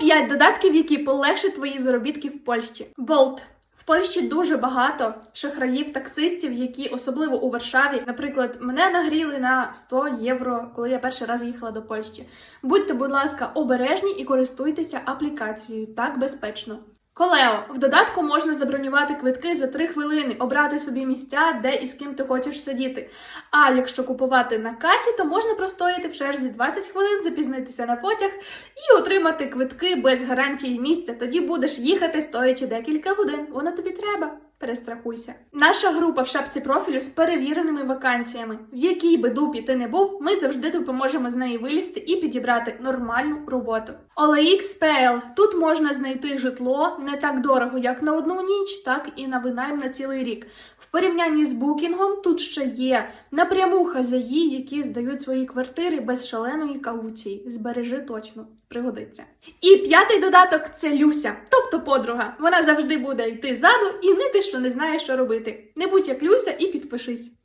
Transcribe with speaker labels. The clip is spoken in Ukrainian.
Speaker 1: Топ-5 додатків, які полегшать твої заробітки в Польщі. Болт. В Польщі дуже багато шахраїв, таксистів, які особливо у Варшаві, наприклад, мене нагріли на 100 євро, коли я перший раз їхала до Польщі. Будьте, будь ласка, обережні і користуйтеся аплікацією так безпечно. Колео в додатку можна забронювати квитки за 3 хвилини, обрати собі місця, де і з ким ти хочеш сидіти. А якщо купувати на касі, то можна простояти в черзі 20 хвилин, запізнитися на потяг і отримати квитки без гарантії місця. Тоді будеш їхати стоячи декілька годин. Воно тобі треба. Перестрахуйся. Наша група в шапці профілю з перевіреними вакансіями. В якій би дупі ти не був, ми завжди допоможемо з неї вилізти і підібрати нормальну роботу. OLX.pl. Тут можна знайти житло не так дорого, як на одну ніч, так і на винайм на цілий рік. В порівнянні з букінгом тут ще є напряму хазяї, які здають свої квартири без шаленої кауції. Збережи точно, пригодиться. І п'ятий додаток це Люся, тобто подруга. Вона завжди буде йти ззаду і нити, що не знає, що робити. Не будь як Люся і підпишись.